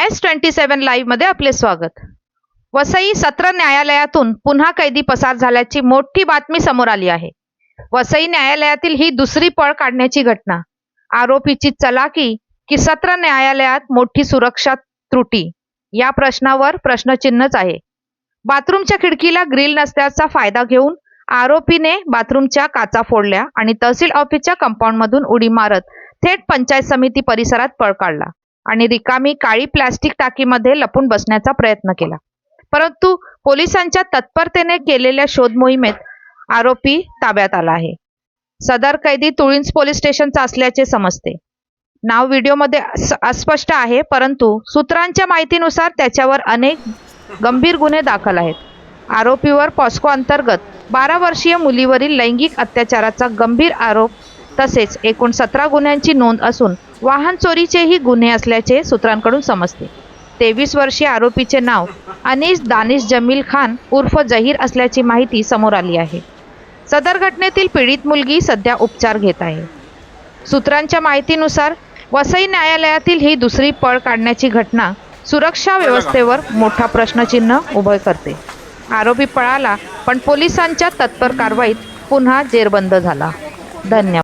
S twenty seven लाईव्हमध्ये आपले स्वागत. वसई सत्र न्यायालयातून पुन्हा कैदी पसार झाल्याची मोठी बातमी समोर आली आहे. वसई न्यायालयातील ही दुसरी पळ काढण्याची घटना. आरोपीची चलाकी की सत्र न्यायालयात मोठी सुरक्षा त्रुटी या प्रश्नावर प्रश्नचिन्हच आहे. बाथरूमच्या खिडकीला ग्रिल नसल्याचा फायदा घेऊन आरोपीने बाथरूमच्या काचा फोडल्या आणि तहसील ऑफिसच्या कंपाऊंडमधून उडी मारत थेट पंचायत समिती परिसरात पळ काढला. आणि रिकामी काळी प्लास्टिक टाकीमध्ये लपून बसण्याचा प्रयत्न केला. परंतु पोलिसांच्या तत्परतेने केलेल्या शोध मोहिमेत आरोपी ताब्यात आला आहे. सदर कैदी तुळींज पोलीस स्टेशनचा असल्याचे समजते. नाव व्हिडिओमध्ये अस्पष्ट आहे परंतु सूत्रांच्या माहितीनुसार त्याच्यावर अनेक गंभीर गुन्हे दाखल आहेत. आरोपीवर पॉस्को अंतर्गत बारा वर्षीय मुलीवरील लैंगिक अत्याचाराचा गंभीर आरोप तसेच एकूण सतरा गुन्ह्यांची नोंद असून वाहन चोरीचेही गुन्हे असल्याचे सूत्रांकडून समजते. तेवीस वर्षीय आरोपीचे नाव अनिस दानिश जमील खान उर्फ जहीर असल्याची माहिती समोर आली आहे. सदर घटनेतील पीडित मुलगी सध्या उपचार घेत आहे. सूत्रांच्या माहितीनुसार वसई न्यायालयातील ही दुसरी पळ काढण्याची घटना सुरक्षा व्यवस्थेवर मोठा प्रश्नचिन्ह उभं करते. आरोपी पळाला पण पोलिसांच्या तत्पर कारवाईत पुन्हा जेरबंद झाला. धन्यवाद.